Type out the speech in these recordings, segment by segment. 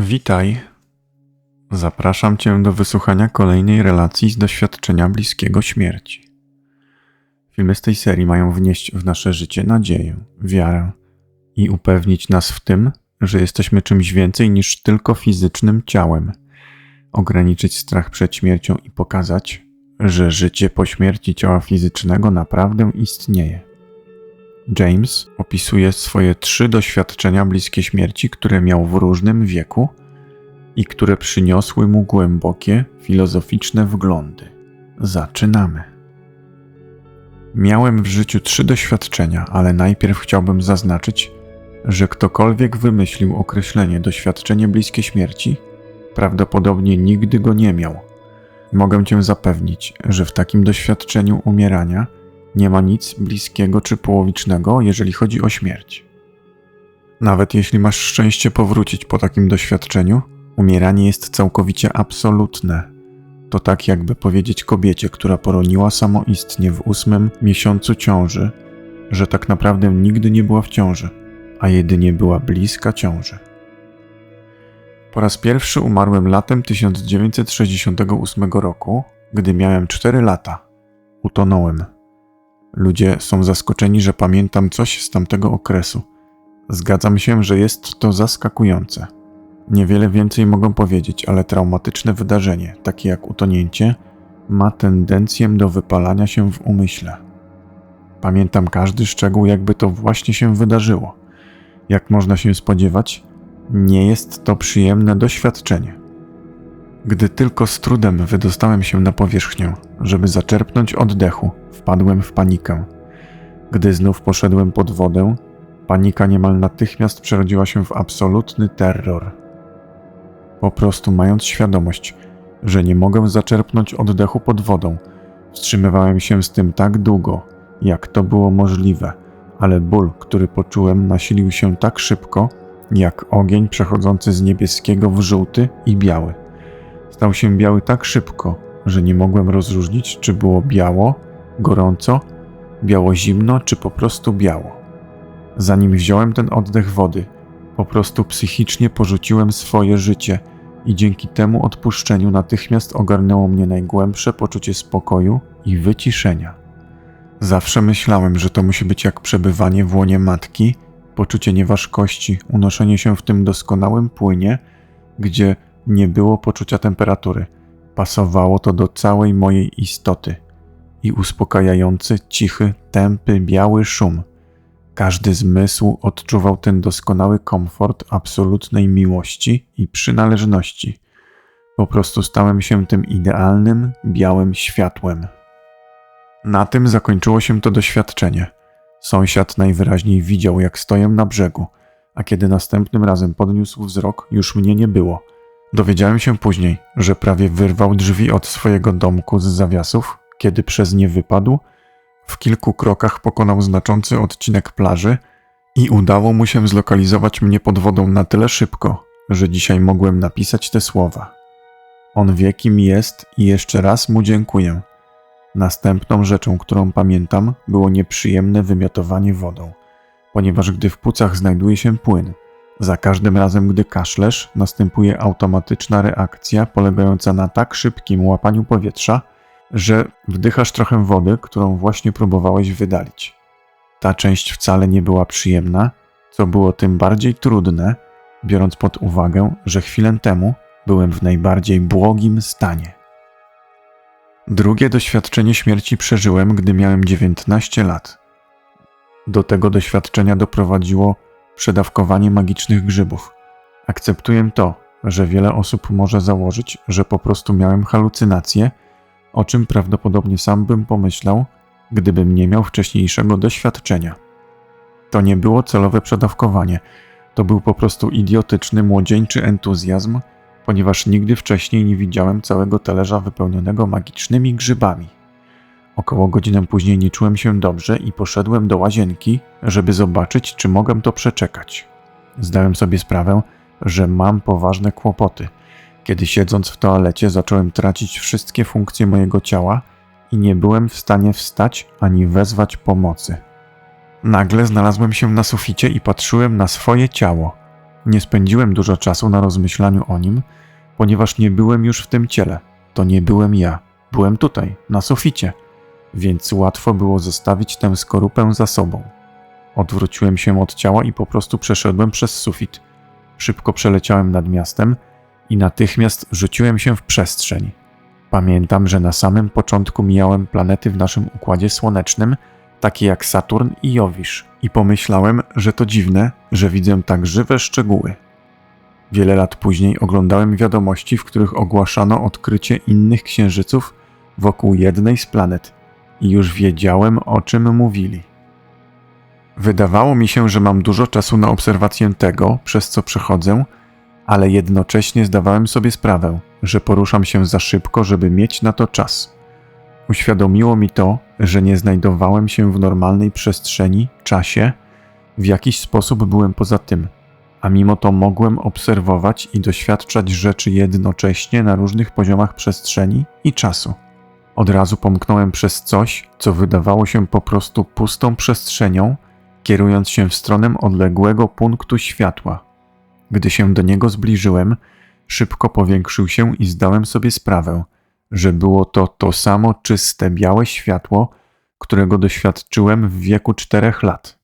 Witaj. Zapraszam Cię do wysłuchania kolejnej relacji z doświadczenia bliskiego śmierci. Filmy z tej serii mają wnieść w nasze życie nadzieję, wiarę i upewnić nas w tym, że jesteśmy czymś więcej niż tylko fizycznym ciałem, ograniczyć strach przed śmiercią i pokazać, że życie po śmierci ciała fizycznego naprawdę istnieje. James opisuje swoje trzy doświadczenia bliskie śmierci, które miał w różnym wieku i które przyniosły mu głębokie, filozoficzne wglądy. Zaczynamy. Miałem w życiu trzy doświadczenia, ale najpierw chciałbym zaznaczyć, że ktokolwiek wymyślił określenie doświadczenie bliskie śmierci, prawdopodobnie nigdy go nie miał. Mogę cię zapewnić, że w takim doświadczeniu umierania nie ma nic bliskiego czy połowicznego, jeżeli chodzi o śmierć. Nawet jeśli masz szczęście powrócić po takim doświadczeniu, umieranie jest całkowicie absolutne. To tak jakby powiedzieć kobiecie, która poroniła samoistnie w ósmym miesiącu ciąży, że tak naprawdę nigdy nie była w ciąży, a jedynie była bliska ciąży. Po raz pierwszy umarłem latem 1968 roku, gdy miałem 4 lata. Utonąłem. Ludzie są zaskoczeni, że pamiętam coś z tamtego okresu. Zgadzam się, że jest to zaskakujące. Niewiele więcej mogę powiedzieć, ale traumatyczne wydarzenie, takie jak utonięcie, ma tendencję do wypalania się w umyśle. Pamiętam każdy szczegół, jakby to właśnie się wydarzyło. Jak można się spodziewać, nie jest to przyjemne doświadczenie. Gdy tylko z trudem wydostałem się na powierzchnię, żeby zaczerpnąć oddechu, wpadłem w panikę. Gdy znów poszedłem pod wodę, panika niemal natychmiast przerodziła się w absolutny terror. Po prostu mając świadomość, że nie mogę zaczerpnąć oddechu pod wodą, wstrzymywałem się z tym tak długo, jak to było możliwe, ale ból, który poczułem, nasilił się tak szybko, jak ogień przechodzący z niebieskiego w żółty i biały. Stał się biały tak szybko, że nie mogłem rozróżnić, czy było biało, gorąco, biało zimno, czy po prostu biało. Zanim wziąłem ten oddech wody, po prostu psychicznie porzuciłem swoje życie i dzięki temu odpuszczeniu natychmiast ogarnęło mnie najgłębsze poczucie spokoju i wyciszenia. Zawsze myślałem, że to musi być jak przebywanie w łonie matki, poczucie nieważkości, unoszenie się w tym doskonałym płynie, gdzie nie było poczucia temperatury. Pasowało to do całej mojej istoty i uspokajający, cichy, tępy, biały szum. Każdy zmysł odczuwał ten doskonały komfort absolutnej miłości i przynależności. Po prostu stałem się tym idealnym, białym światłem. Na tym zakończyło się to doświadczenie. Sąsiad najwyraźniej widział, jak stoję na brzegu, a kiedy następnym razem podniósł wzrok, już mnie nie było. Dowiedziałem się później, że prawie wyrwał drzwi od swojego domku z zawiasów, kiedy przez nie wypadł, w kilku krokach pokonał znaczący odcinek plaży i udało mu się zlokalizować mnie pod wodą na tyle szybko, że dzisiaj mogłem napisać te słowa. On wie, kim jest i jeszcze raz mu dziękuję. Następną rzeczą, którą pamiętam, było nieprzyjemne wymiotowanie wodą, ponieważ gdy w płucach znajduje się płyn, za każdym razem, gdy kaszlesz, następuje automatyczna reakcja polegająca na tak szybkim łapaniu powietrza, że wdychasz trochę wody, którą właśnie próbowałeś wydalić. Ta część wcale nie była przyjemna, co było tym bardziej trudne, biorąc pod uwagę, że chwilę temu byłem w najbardziej błogim stanie. Drugie doświadczenie śmierci przeżyłem, gdy miałem 19 lat. Do tego doświadczenia doprowadziło przedawkowanie magicznych grzybów. Akceptuję to, że wiele osób może założyć, że po prostu miałem halucynacje, o czym prawdopodobnie sam bym pomyślał, gdybym nie miał wcześniejszego doświadczenia. To nie było celowe przedawkowanie, to był po prostu idiotyczny, młodzieńczy entuzjazm, ponieważ nigdy wcześniej nie widziałem całego talerza wypełnionego magicznymi grzybami. Około godzinę później nie czułem się dobrze i poszedłem do łazienki, żeby zobaczyć, czy mogę to przeczekać. Zdałem sobie sprawę, że mam poważne kłopoty. Kiedy siedząc w toalecie zacząłem tracić wszystkie funkcje mojego ciała i nie byłem w stanie wstać ani wezwać pomocy. Nagle znalazłem się na suficie i patrzyłem na swoje ciało. Nie spędziłem dużo czasu na rozmyślaniu o nim, ponieważ nie byłem już w tym ciele. To nie byłem ja. Byłem tutaj, na suficie, więc łatwo było zostawić tę skorupę za sobą. Odwróciłem się od ciała i po prostu przeszedłem przez sufit. Szybko przeleciałem nad miastem i natychmiast rzuciłem się w przestrzeń. Pamiętam, że na samym początku mijałem planety w naszym układzie słonecznym, takie jak Saturn i Jowisz, i pomyślałem, że to dziwne, że widzę tak żywe szczegóły. Wiele lat później oglądałem wiadomości, w których ogłaszano odkrycie innych księżyców wokół jednej z planet i już wiedziałem, o czym mówili. Wydawało mi się, że mam dużo czasu na obserwację tego, przez co przechodzę, ale jednocześnie zdawałem sobie sprawę, że poruszam się za szybko, żeby mieć na to czas. Uświadomiło mi to, że nie znajdowałem się w normalnej przestrzeni, czasie, w jakiś sposób byłem poza tym, a mimo to mogłem obserwować i doświadczać rzeczy jednocześnie na różnych poziomach przestrzeni i czasu. Od razu pomknąłem przez coś, co wydawało się po prostu pustą przestrzenią, kierując się w stronę odległego punktu światła. Gdy się do niego zbliżyłem, szybko powiększył się i zdałem sobie sprawę, że było to to samo czyste, białe światło, którego doświadczyłem w wieku czterech lat.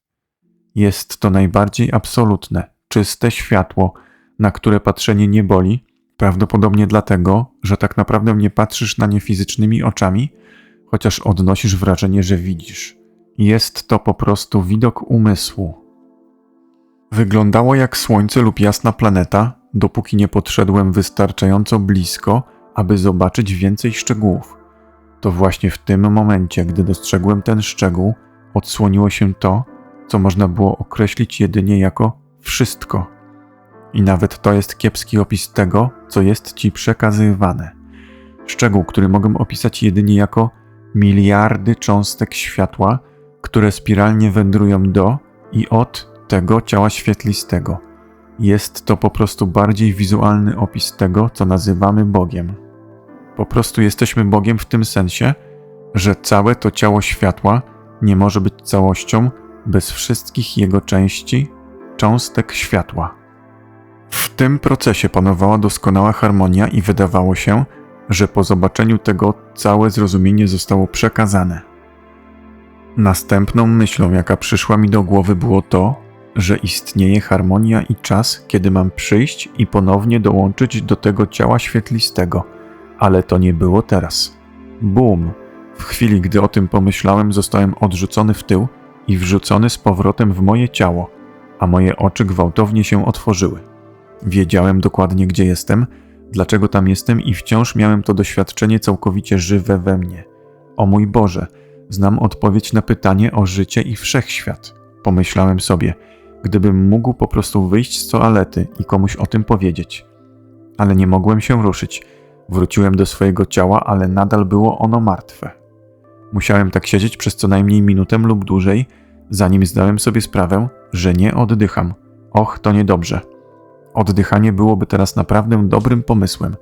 Jest to najbardziej absolutne, czyste światło, na które patrzenie nie boli, prawdopodobnie dlatego, że tak naprawdę nie patrzysz na nie fizycznymi oczami, chociaż odnosisz wrażenie, że widzisz. Jest to po prostu widok umysłu. Wyglądało jak słońce lub jasna planeta, dopóki nie podszedłem wystarczająco blisko, aby zobaczyć więcej szczegółów. To właśnie w tym momencie, gdy dostrzegłem ten szczegół, odsłoniło się to, co można było określić jedynie jako wszystko. I nawet to jest kiepski opis tego, co jest ci przekazywane. Szczegół, który mogę opisać jedynie jako miliardy cząstek światła, które spiralnie wędrują do i od tego ciała świetlistego. Jest to po prostu bardziej wizualny opis tego, co nazywamy Bogiem. Po prostu jesteśmy Bogiem w tym sensie, że całe to ciało światła nie może być całością bez wszystkich jego części, cząstek światła. W tym procesie panowała doskonała harmonia i wydawało się, że po zobaczeniu tego całe zrozumienie zostało przekazane. Następną myślą, jaka przyszła mi do głowy, było to, że istnieje harmonia i czas, kiedy mam przyjść i ponownie dołączyć do tego ciała świetlistego, ale to nie było teraz. Bum! W chwili, gdy o tym pomyślałem, zostałem odrzucony w tył i wrzucony z powrotem w moje ciało, a moje oczy gwałtownie się otworzyły. Wiedziałem dokładnie, gdzie jestem, dlaczego tam jestem, i wciąż miałem to doświadczenie całkowicie żywe we mnie. O mój Boże, znam odpowiedź na pytanie o życie i wszechświat. Pomyślałem sobie, gdybym mógł po prostu wyjść z toalety i komuś o tym powiedzieć. Ale nie mogłem się ruszyć. Wróciłem do swojego ciała, ale nadal było ono martwe. Musiałem tak siedzieć przez co najmniej minutę lub dłużej, zanim zdałem sobie sprawę, że nie oddycham. Och, to niedobrze. Oddychanie byłoby teraz naprawdę dobrym pomysłem.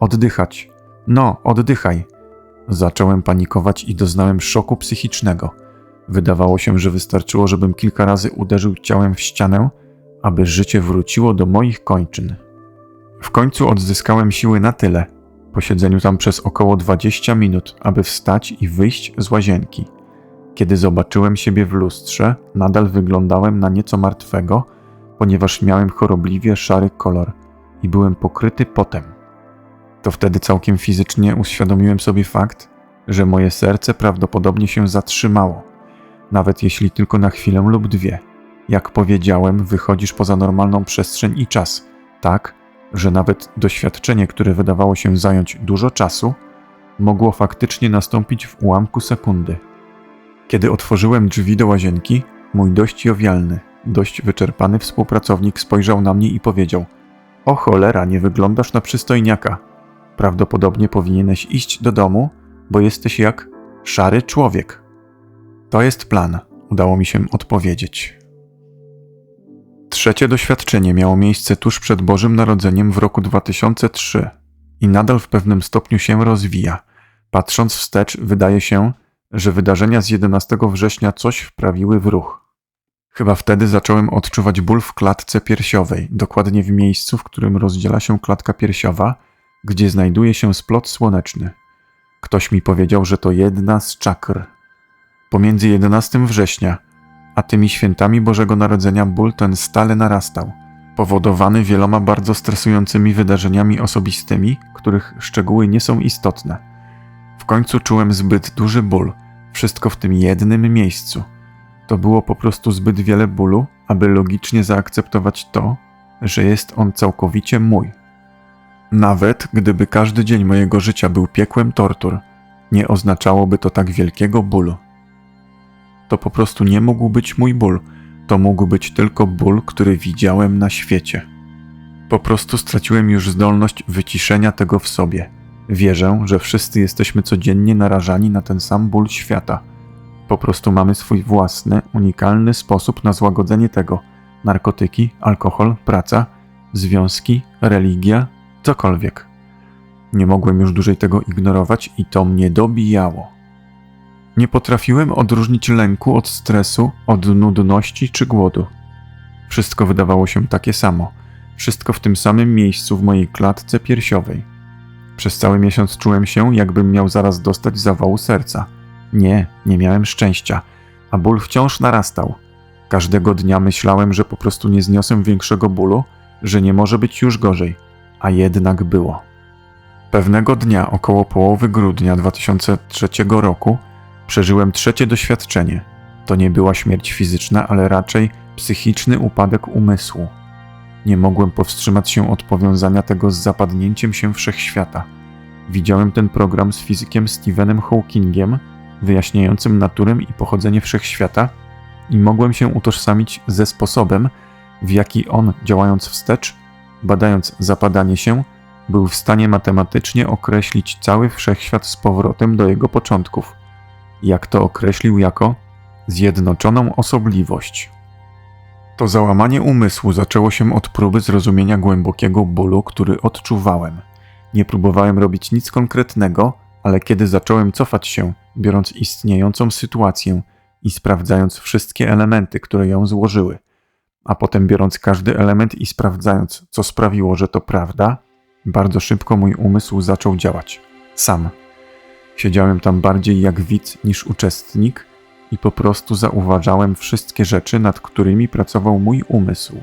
Oddychać. No, oddychaj. Zacząłem panikować i doznałem szoku psychicznego. Wydawało się, że wystarczyło, żebym kilka razy uderzył ciałem w ścianę, aby życie wróciło do moich kończyn. W końcu odzyskałem siły na tyle, po siedzeniu tam przez około 20 minut, aby wstać i wyjść z łazienki. Kiedy zobaczyłem siebie w lustrze, nadal wyglądałem na nieco martwego, ponieważ miałem chorobliwie szary kolor i byłem pokryty potem. To wtedy całkiem fizycznie uświadomiłem sobie fakt, że moje serce prawdopodobnie się zatrzymało, nawet jeśli tylko na chwilę lub dwie. Jak powiedziałem, wychodzisz poza normalną przestrzeń i czas, tak, że nawet doświadczenie, które wydawało się zająć dużo czasu, mogło faktycznie nastąpić w ułamku sekundy. Kiedy otworzyłem drzwi do łazienki, mój dość jowialny, dość wyczerpany współpracownik spojrzał na mnie i powiedział: O cholera, nie wyglądasz na przystojniaka. Prawdopodobnie powinieneś iść do domu, bo jesteś jak szary człowiek. To jest plan, udało mi się odpowiedzieć. Trzecie doświadczenie miało miejsce tuż przed Bożym Narodzeniem w roku 2003 i nadal w pewnym stopniu się rozwija. Patrząc wstecz, wydaje się, że wydarzenia z 11 września coś wprawiły w ruch. Chyba wtedy zacząłem odczuwać ból w klatce piersiowej, dokładnie w miejscu, w którym rozdziela się klatka piersiowa, gdzie znajduje się splot słoneczny. Ktoś mi powiedział, że to jedna z czakr. Pomiędzy 11 września a tymi świętami Bożego Narodzenia ból ten stale narastał, powodowany wieloma bardzo stresującymi wydarzeniami osobistymi, których szczegóły nie są istotne. W końcu czułem zbyt duży ból, wszystko w tym jednym miejscu. To było po prostu zbyt wiele bólu, aby logicznie zaakceptować to, że jest on całkowicie mój. Nawet gdyby każdy dzień mojego życia był piekłem tortur, nie oznaczałoby to tak wielkiego bólu. To po prostu nie mógł być mój ból, to mógł być tylko ból, który widziałem na świecie. Po prostu straciłem już zdolność wyciszenia tego w sobie. Wierzę, że wszyscy jesteśmy codziennie narażani na ten sam ból świata. Po prostu mamy swój własny, unikalny sposób na złagodzenie tego. Narkotyki, alkohol, praca, związki, religia, cokolwiek. Nie mogłem już dłużej tego ignorować i to mnie dobijało. Nie potrafiłem odróżnić lęku od stresu, od nudności czy głodu. Wszystko wydawało się takie samo, wszystko w tym samym miejscu w mojej klatce piersiowej. Przez cały miesiąc czułem się, jakbym miał zaraz dostać zawału serca. Nie, nie miałem szczęścia, a ból wciąż narastał. Każdego dnia myślałem, że po prostu nie zniosę większego bólu, że nie może być już gorzej, a jednak było. Pewnego dnia, około połowy grudnia 2003 roku, przeżyłem trzecie doświadczenie. To nie była śmierć fizyczna, ale raczej psychiczny upadek umysłu. Nie mogłem powstrzymać się od powiązania tego z zapadnięciem się wszechświata. Widziałem ten program z fizykiem Stephenem Hawkingiem, wyjaśniającym naturę i pochodzenie wszechświata, i mogłem się utożsamić ze sposobem, w jaki on, działając wstecz, badając zapadanie się, był w stanie matematycznie określić cały wszechświat z powrotem do jego początków, jak to określił jako zjednoczoną osobliwość. To załamanie umysłu zaczęło się od próby zrozumienia głębokiego bólu, który odczuwałem. Nie próbowałem robić nic konkretnego, ale kiedy zacząłem cofać się, biorąc istniejącą sytuację i sprawdzając wszystkie elementy, które ją złożyły, a potem biorąc każdy element i sprawdzając, co sprawiło, że to prawda, bardzo szybko mój umysł zaczął działać. Sam. Siedziałem tam bardziej jak widz niż uczestnik i po prostu zauważałem wszystkie rzeczy, nad którymi pracował mój umysł.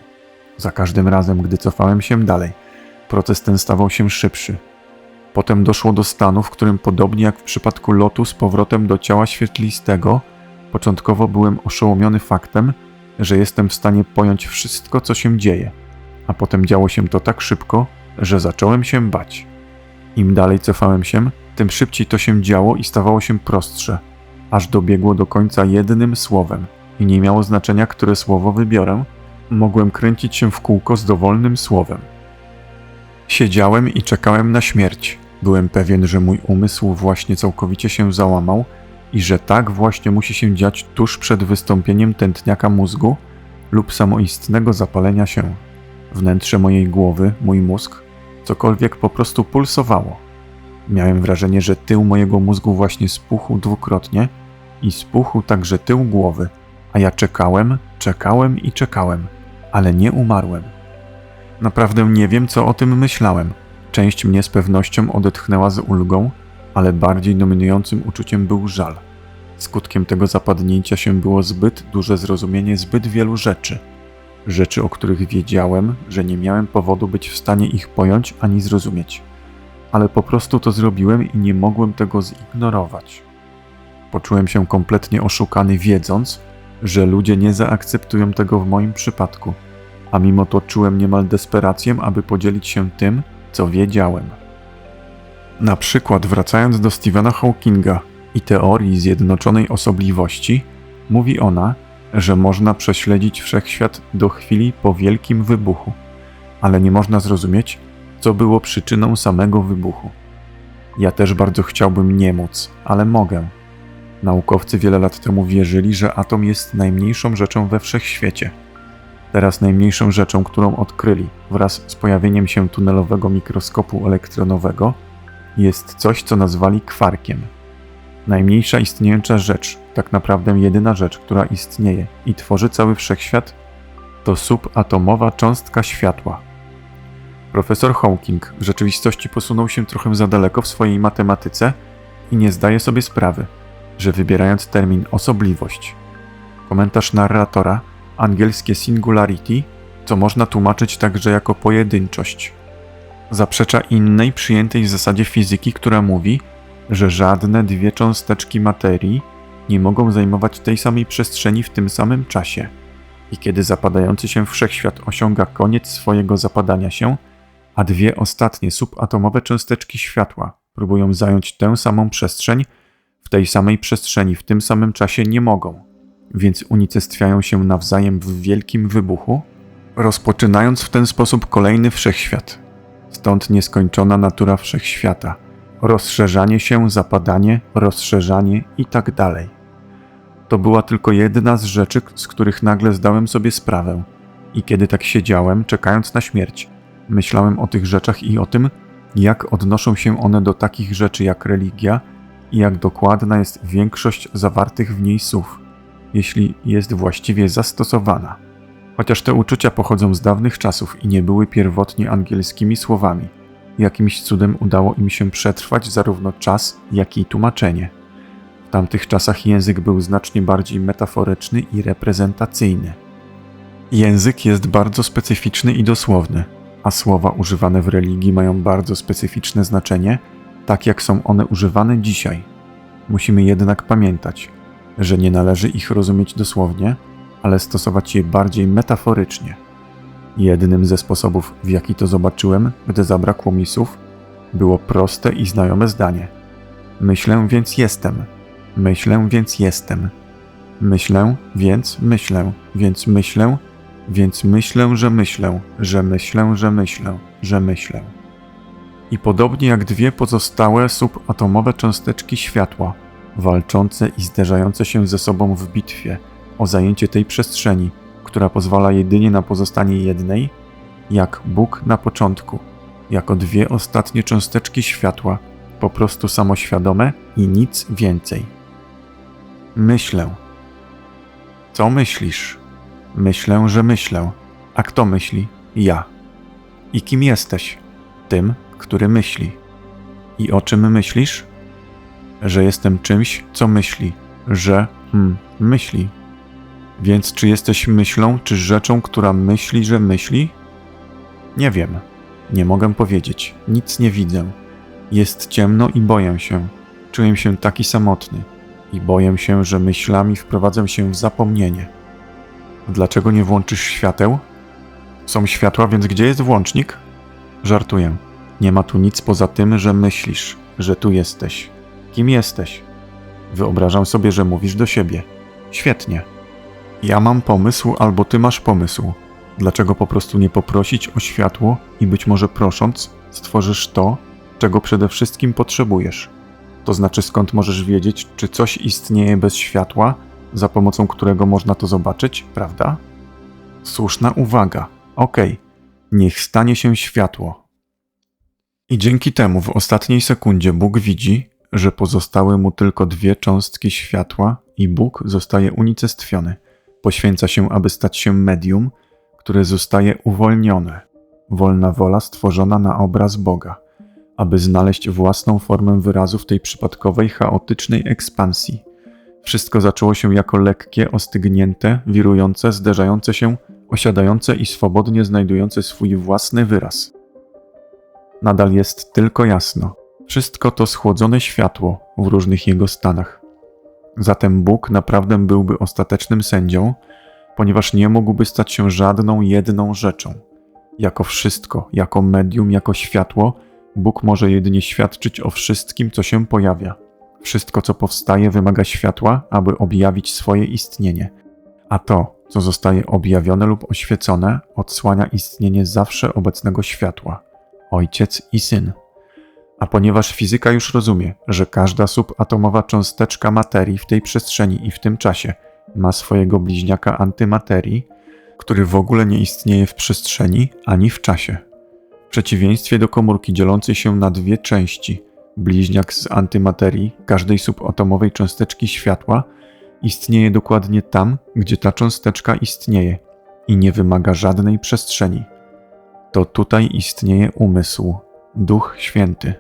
Za każdym razem, gdy cofałem się dalej, proces ten stawał się szybszy. Potem doszło do stanu, w którym podobnie jak w przypadku lotu z powrotem do ciała świetlistego, początkowo byłem oszołomiony faktem, że jestem w stanie pojąć wszystko, co się dzieje, a potem działo się to tak szybko, że zacząłem się bać. Im dalej cofałem się, tym szybciej to się działo i stawało się prostsze, aż dobiegło do końca jednym słowem i nie miało znaczenia, które słowo wybiorę, mogłem kręcić się w kółko z dowolnym słowem. Siedziałem i czekałem na śmierć. Byłem pewien, że mój umysł właśnie całkowicie się załamał i że tak właśnie musi się dziać tuż przed wystąpieniem tętniaka mózgu lub samoistnego zapalenia się. Wnętrze mojej głowy, mój mózg, cokolwiek po prostu pulsowało. Miałem wrażenie, że tył mojego mózgu właśnie spuchł dwukrotnie i spuchł także tył głowy, a ja czekałem, czekałem i czekałem, ale nie umarłem. Naprawdę nie wiem, co o tym myślałem. Część mnie z pewnością odetchnęła z ulgą, ale bardziej dominującym uczuciem był żal. Skutkiem tego zapadnięcia się było zbyt duże zrozumienie zbyt wielu rzeczy. Rzeczy, o których wiedziałem, że nie miałem powodu być w stanie ich pojąć ani zrozumieć. Ale po prostu to zrobiłem i nie mogłem tego zignorować. Poczułem się kompletnie oszukany, wiedząc, że ludzie nie zaakceptują tego w moim przypadku, a mimo to czułem niemal desperację, aby podzielić się tym, co wiedziałem. Na przykład, wracając do Stephena Hawkinga i teorii zjednoczonej osobliwości, mówi ona, że można prześledzić wszechświat do chwili po wielkim wybuchu, ale nie można zrozumieć, co było przyczyną samego wybuchu. Ja też bardzo chciałbym nie móc, ale mogę. Naukowcy wiele lat temu wierzyli, że atom jest najmniejszą rzeczą we wszechświecie. Teraz najmniejszą rzeczą, którą odkryli wraz z pojawieniem się tunelowego mikroskopu elektronowego, jest coś, co nazwali kwarkiem. Najmniejsza istniejąca rzecz, tak naprawdę jedyna rzecz, która istnieje i tworzy cały wszechświat, to subatomowa cząstka światła. Profesor Hawking w rzeczywistości posunął się trochę za daleko w swojej matematyce i nie zdaje sobie sprawy, że wybierając termin osobliwość, komentarz narratora, angielskie singularity, co można tłumaczyć także jako pojedynczość, zaprzecza innej przyjętej zasadzie fizyki, która mówi, że żadne dwie cząsteczki materii nie mogą zajmować tej samej przestrzeni w tym samym czasie. I kiedy zapadający się wszechświat osiąga koniec swojego zapadania się, a dwie ostatnie subatomowe cząsteczki światła próbują zająć tę samą przestrzeń, w tej samej przestrzeni w tym samym czasie nie mogą, więc unicestwiają się nawzajem w wielkim wybuchu, rozpoczynając w ten sposób kolejny wszechświat. Stąd nieskończona natura wszechświata, rozszerzanie się, zapadanie, rozszerzanie i tak dalej. To była tylko jedna z rzeczy, z których nagle zdałem sobie sprawę. I kiedy tak siedziałem, czekając na śmierć, myślałem o tych rzeczach i o tym, jak odnoszą się one do takich rzeczy jak religia i jak dokładna jest większość zawartych w niej słów, jeśli jest właściwie zastosowana. Chociaż te uczucia pochodzą z dawnych czasów i nie były pierwotnie angielskimi słowami, jakimś cudem udało im się przetrwać zarówno czas, jak i tłumaczenie. W tamtych czasach język był znacznie bardziej metaforyczny i reprezentacyjny. Język jest bardzo specyficzny i dosłowny, a słowa używane w religii mają bardzo specyficzne znaczenie, tak jak są one używane dzisiaj. Musimy jednak pamiętać, że nie należy ich rozumieć dosłownie, ale stosować je bardziej metaforycznie. Jednym ze sposobów, w jaki to zobaczyłem, gdy zabrakło mi słów, było proste i znajome zdanie. Myślę, więc jestem. Myślę, więc jestem. Myślę, więc myślę, więc myślę, więc myślę, że myślę, że myślę, że myślę, że myślę. I podobnie jak dwie pozostałe subatomowe cząsteczki światła, walczące i zderzające się ze sobą w bitwie o zajęcie tej przestrzeni, która pozwala jedynie na pozostanie jednej, jak Bóg na początku, jako dwie ostatnie cząsteczki światła, po prostu samoświadome i nic więcej. Myślę. Co myślisz? Myślę, że myślę. A kto myśli? Ja. I kim jesteś? Tym, który myśli. I o czym myślisz? Że jestem czymś, co myśli, że hmm, myśli. Więc czy jesteś myślą, czy rzeczą, która myśli, że myśli? Nie wiem. Nie mogę powiedzieć. Nic nie widzę. Jest ciemno i boję się. Czuję się taki samotny i boję się, że myślami wprowadzę się w zapomnienie. Dlaczego nie włączysz świateł? Są światła, więc gdzie jest włącznik? Żartuję. Nie ma tu nic poza tym, że myślisz, że tu jesteś. Kim jesteś? Wyobrażam sobie, że mówisz do siebie. Świetnie. Ja mam pomysł, albo ty masz pomysł. Dlaczego po prostu nie poprosić o światło i być może prosząc, stworzysz to, czego przede wszystkim potrzebujesz? To znaczy, skąd możesz wiedzieć, czy coś istnieje bez światła, za pomocą którego można to zobaczyć, prawda? Słuszna uwaga. Okej, okay. niech stanie się światło. I dzięki temu w ostatniej sekundzie Bóg widzi, że pozostały mu tylko dwie cząstki światła i Bóg zostaje unicestwiony. Poświęca się, aby stać się medium, które zostaje uwolnione. Wolna wola stworzona na obraz Boga, aby znaleźć własną formę wyrazu w tej przypadkowej, chaotycznej ekspansji. Wszystko zaczęło się jako lekkie, ostygnięte, wirujące, zderzające się, osiadające i swobodnie znajdujące swój własny wyraz. Nadal jest tylko jasno. Wszystko to schłodzone światło w różnych jego stanach. Zatem Bóg naprawdę byłby ostatecznym sędzią, ponieważ nie mógłby stać się żadną jedną rzeczą. Jako wszystko, jako medium, jako światło, Bóg może jedynie świadczyć o wszystkim, co się pojawia. Wszystko, co powstaje, wymaga światła, aby objawić swoje istnienie, a to, co zostaje objawione lub oświecone, odsłania istnienie zawsze obecnego światła Ojciec i Syn. A ponieważ fizyka już rozumie, że każda subatomowa cząsteczka materii w tej przestrzeni i w tym czasie ma swojego bliźniaka antymaterii, który w ogóle nie istnieje w przestrzeni ani w czasie. W przeciwieństwie do komórki dzielącej się na dwie części, bliźniak z antymaterii każdej subatomowej cząsteczki światła, istnieje dokładnie tam, gdzie ta cząsteczka istnieje i nie wymaga żadnej przestrzeni. To tutaj istnieje umysł, Duch Święty.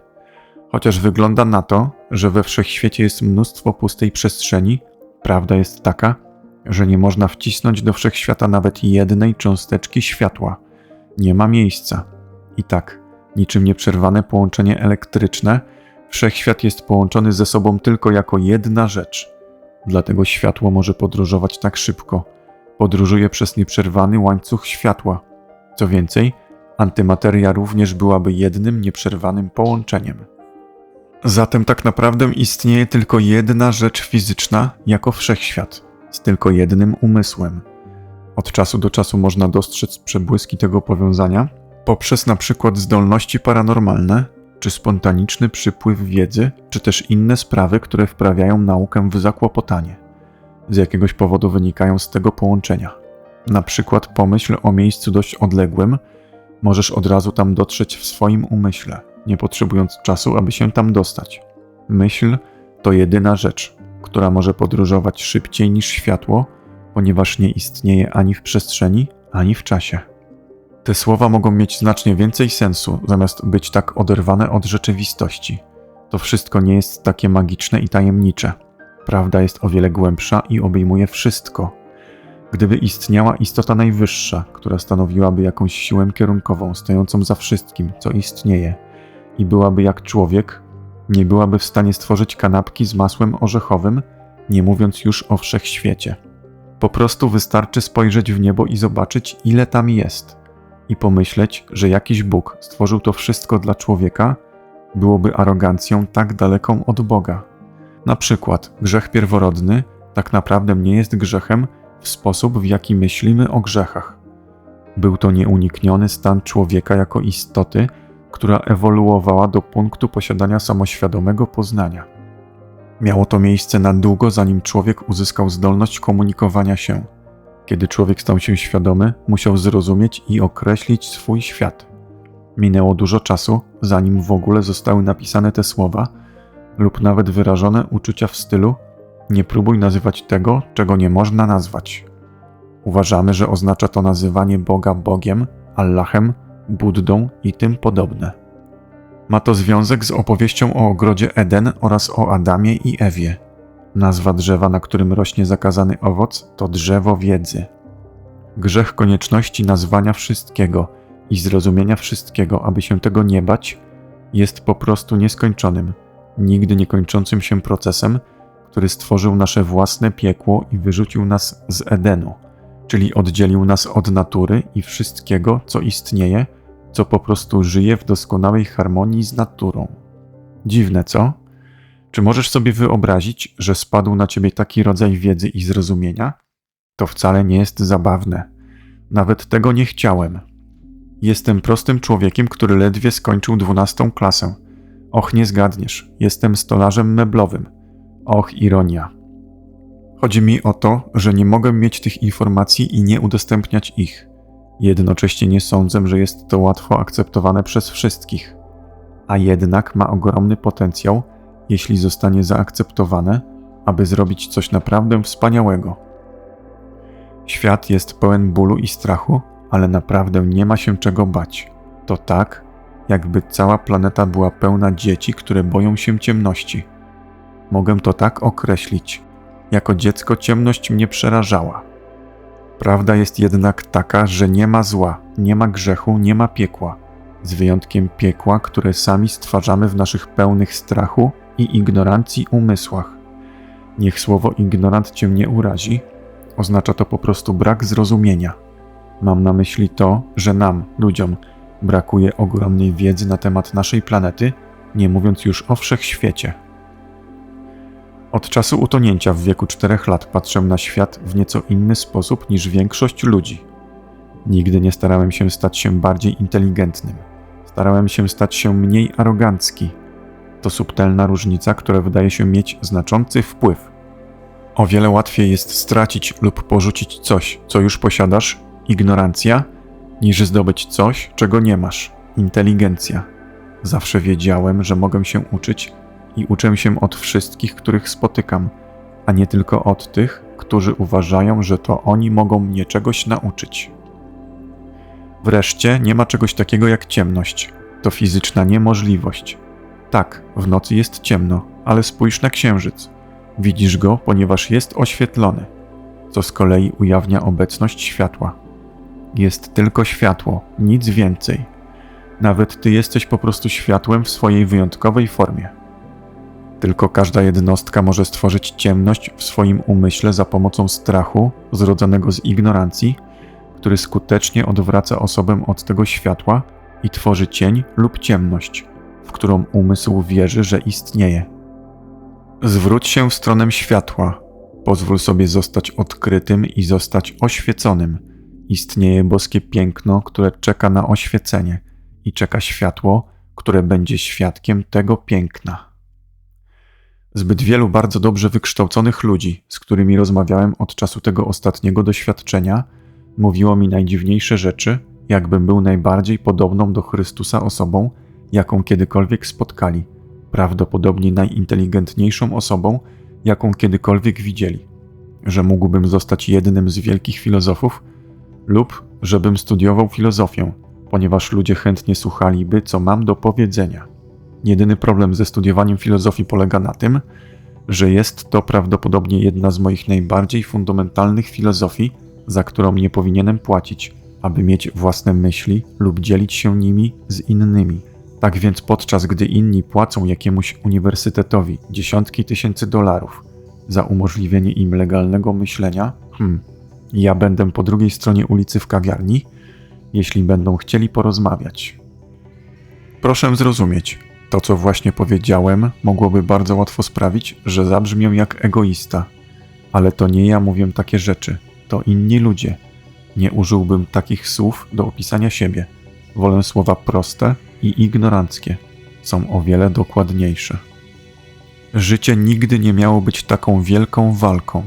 Chociaż wygląda na to, że we wszechświecie jest mnóstwo pustej przestrzeni, prawda jest taka, że nie można wcisnąć do wszechświata nawet jednej cząsteczki światła. Nie ma miejsca. I tak, niczym nieprzerwane połączenie elektryczne, wszechświat jest połączony ze sobą tylko jako jedna rzecz. Dlatego światło może podróżować tak szybko. Podróżuje przez nieprzerwany łańcuch światła. Co więcej, antymateria również byłaby jednym nieprzerwanym połączeniem. Zatem tak naprawdę istnieje tylko jedna rzecz fizyczna jako wszechświat, z tylko jednym umysłem. Od czasu do czasu można dostrzec przebłyski tego powiązania poprzez na przykład zdolności paranormalne, czy spontaniczny przypływ wiedzy, czy też inne sprawy, które wprawiają naukę w zakłopotanie. Z jakiegoś powodu wynikają z tego połączenia. Na przykład pomyśl o miejscu dość odległym, możesz od razu tam dotrzeć w swoim umyśle nie potrzebując czasu, aby się tam dostać. Myśl to jedyna rzecz, która może podróżować szybciej niż światło, ponieważ nie istnieje ani w przestrzeni, ani w czasie. Te słowa mogą mieć znacznie więcej sensu, zamiast być tak oderwane od rzeczywistości. To wszystko nie jest takie magiczne i tajemnicze. Prawda jest o wiele głębsza i obejmuje wszystko. Gdyby istniała istota najwyższa, która stanowiłaby jakąś siłę kierunkową stojącą za wszystkim, co istnieje, i byłaby jak człowiek, nie byłaby w stanie stworzyć kanapki z masłem orzechowym, nie mówiąc już o wszechświecie. Po prostu wystarczy spojrzeć w niebo i zobaczyć, ile tam jest, i pomyśleć, że jakiś Bóg stworzył to wszystko dla człowieka, byłoby arogancją tak daleką od Boga. Na przykład grzech pierworodny tak naprawdę nie jest grzechem w sposób, w jaki myślimy o grzechach. Był to nieunikniony stan człowieka jako istoty, która ewoluowała do punktu posiadania samoświadomego poznania. Miało to miejsce na długo, zanim człowiek uzyskał zdolność komunikowania się. Kiedy człowiek stał się świadomy, musiał zrozumieć i określić swój świat. Minęło dużo czasu, zanim w ogóle zostały napisane te słowa, lub nawet wyrażone uczucia w stylu: Nie próbuj nazywać tego, czego nie można nazwać. Uważamy, że oznacza to nazywanie Boga Bogiem, Allahem Buddą i tym podobne. Ma to związek z opowieścią o ogrodzie Eden oraz o Adamie i Ewie. Nazwa drzewa, na którym rośnie zakazany owoc, to drzewo wiedzy. Grzech konieczności nazwania wszystkiego i zrozumienia wszystkiego, aby się tego nie bać, jest po prostu nieskończonym, nigdy niekończącym się procesem, który stworzył nasze własne piekło i wyrzucił nas z Edenu, czyli oddzielił nas od natury i wszystkiego, co istnieje co po prostu żyje w doskonałej harmonii z naturą. Dziwne, co? Czy możesz sobie wyobrazić, że spadł na ciebie taki rodzaj wiedzy i zrozumienia? To wcale nie jest zabawne. Nawet tego nie chciałem. Jestem prostym człowiekiem, który ledwie skończył dwunastą klasę. Och, nie zgadniesz, jestem stolarzem meblowym. Och, ironia. Chodzi mi o to, że nie mogę mieć tych informacji i nie udostępniać ich. Jednocześnie nie sądzę, że jest to łatwo akceptowane przez wszystkich, a jednak ma ogromny potencjał, jeśli zostanie zaakceptowane, aby zrobić coś naprawdę wspaniałego. Świat jest pełen bólu i strachu, ale naprawdę nie ma się czego bać. To tak, jakby cała planeta była pełna dzieci, które boją się ciemności. Mogę to tak określić. Jako dziecko ciemność mnie przerażała. Prawda jest jednak taka, że nie ma zła, nie ma grzechu, nie ma piekła, z wyjątkiem piekła, które sami stwarzamy w naszych pełnych strachu i ignorancji umysłach. Niech słowo ignorant cię nie urazi, oznacza to po prostu brak zrozumienia. Mam na myśli to, że nam, ludziom, brakuje ogromnej wiedzy na temat naszej planety, nie mówiąc już o wszechświecie. Od czasu utonięcia w wieku czterech lat patrzę na świat w nieco inny sposób niż większość ludzi. Nigdy nie starałem się stać się bardziej inteligentnym. Starałem się stać się mniej arogancki. To subtelna różnica, która wydaje się mieć znaczący wpływ. O wiele łatwiej jest stracić lub porzucić coś, co już posiadasz, ignorancja, niż zdobyć coś, czego nie masz, inteligencja. Zawsze wiedziałem, że mogę się uczyć i uczę się od wszystkich, których spotykam, a nie tylko od tych, którzy uważają, że to oni mogą mnie czegoś nauczyć. Wreszcie nie ma czegoś takiego jak ciemność. To fizyczna niemożliwość. Tak, w nocy jest ciemno, ale spójrz na księżyc. Widzisz go, ponieważ jest oświetlony, co z kolei ujawnia obecność światła. Jest tylko światło, nic więcej. Nawet ty jesteś po prostu światłem w swojej wyjątkowej formie. Tylko każda jednostka może stworzyć ciemność w swoim umyśle za pomocą strachu zrodzonego z ignorancji, który skutecznie odwraca osobę od tego światła i tworzy cień lub ciemność, w którą umysł wierzy, że istnieje. Zwróć się w stronę światła, pozwól sobie zostać odkrytym i zostać oświeconym. Istnieje boskie piękno, które czeka na oświecenie i czeka światło, które będzie świadkiem tego piękna. Zbyt wielu bardzo dobrze wykształconych ludzi, z którymi rozmawiałem od czasu tego ostatniego doświadczenia, mówiło mi najdziwniejsze rzeczy, jakbym był najbardziej podobną do Chrystusa osobą, jaką kiedykolwiek spotkali, prawdopodobnie najinteligentniejszą osobą, jaką kiedykolwiek widzieli, że mógłbym zostać jednym z wielkich filozofów, lub żebym studiował filozofię, ponieważ ludzie chętnie słuchaliby, co mam do powiedzenia. Jedyny problem ze studiowaniem filozofii polega na tym, że jest to prawdopodobnie jedna z moich najbardziej fundamentalnych filozofii, za którą nie powinienem płacić, aby mieć własne myśli lub dzielić się nimi z innymi. Tak więc podczas gdy inni płacą jakiemuś uniwersytetowi dziesiątki tysięcy dolarów za umożliwienie im legalnego myślenia, hmm, ja będę po drugiej stronie ulicy w kawiarni, jeśli będą chcieli porozmawiać. Proszę zrozumieć, to co właśnie powiedziałem mogłoby bardzo łatwo sprawić, że zabrzmię jak egoista, ale to nie ja mówię takie rzeczy, to inni ludzie. Nie użyłbym takich słów do opisania siebie. Wolę słowa proste i ignoranckie. Są o wiele dokładniejsze. Życie nigdy nie miało być taką wielką walką.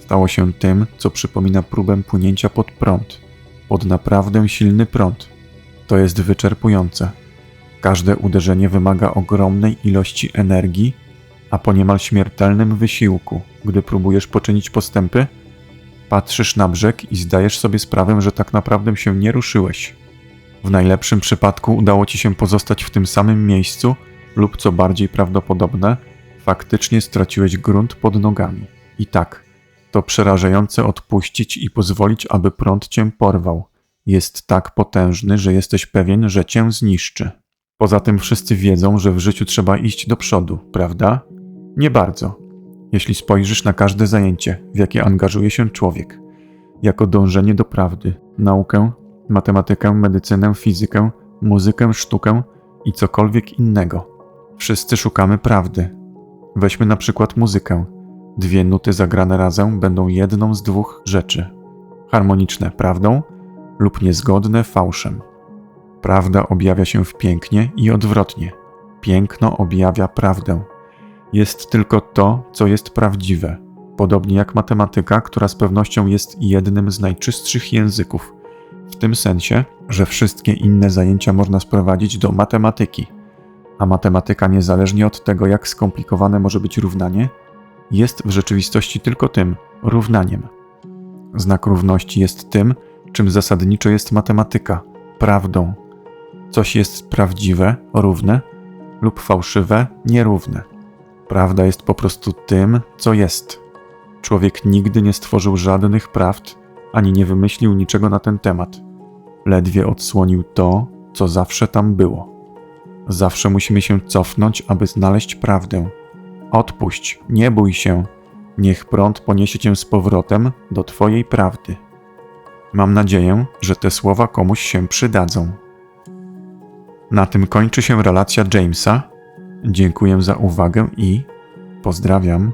Stało się tym, co przypomina próbę płynięcia pod prąd, pod naprawdę silny prąd. To jest wyczerpujące. Każde uderzenie wymaga ogromnej ilości energii, a po niemal śmiertelnym wysiłku, gdy próbujesz poczynić postępy, patrzysz na brzeg i zdajesz sobie sprawę, że tak naprawdę się nie ruszyłeś. W najlepszym przypadku udało ci się pozostać w tym samym miejscu, lub co bardziej prawdopodobne, faktycznie straciłeś grunt pod nogami. I tak, to przerażające odpuścić i pozwolić, aby prąd cię porwał. Jest tak potężny, że jesteś pewien, że cię zniszczy. Poza tym wszyscy wiedzą, że w życiu trzeba iść do przodu, prawda? Nie bardzo. Jeśli spojrzysz na każde zajęcie, w jakie angażuje się człowiek, jako dążenie do prawdy, naukę, matematykę, medycynę, fizykę, muzykę, sztukę i cokolwiek innego. Wszyscy szukamy prawdy. Weźmy na przykład muzykę. Dwie nuty zagrane razem będą jedną z dwóch rzeczy: harmoniczne prawdą lub niezgodne fałszem. Prawda objawia się w pięknie i odwrotnie. Piękno objawia prawdę. Jest tylko to, co jest prawdziwe, podobnie jak matematyka, która z pewnością jest jednym z najczystszych języków, w tym sensie, że wszystkie inne zajęcia można sprowadzić do matematyki, a matematyka, niezależnie od tego, jak skomplikowane może być równanie, jest w rzeczywistości tylko tym równaniem. Znak równości jest tym, czym zasadniczo jest matematyka prawdą. Coś jest prawdziwe, równe, lub fałszywe, nierówne. Prawda jest po prostu tym, co jest. Człowiek nigdy nie stworzył żadnych prawd, ani nie wymyślił niczego na ten temat. Ledwie odsłonił to, co zawsze tam było. Zawsze musimy się cofnąć, aby znaleźć prawdę. Odpuść, nie bój się, niech prąd poniesie cię z powrotem do Twojej prawdy. Mam nadzieję, że te słowa komuś się przydadzą. Na tym kończy się relacja Jamesa. Dziękuję za uwagę i pozdrawiam.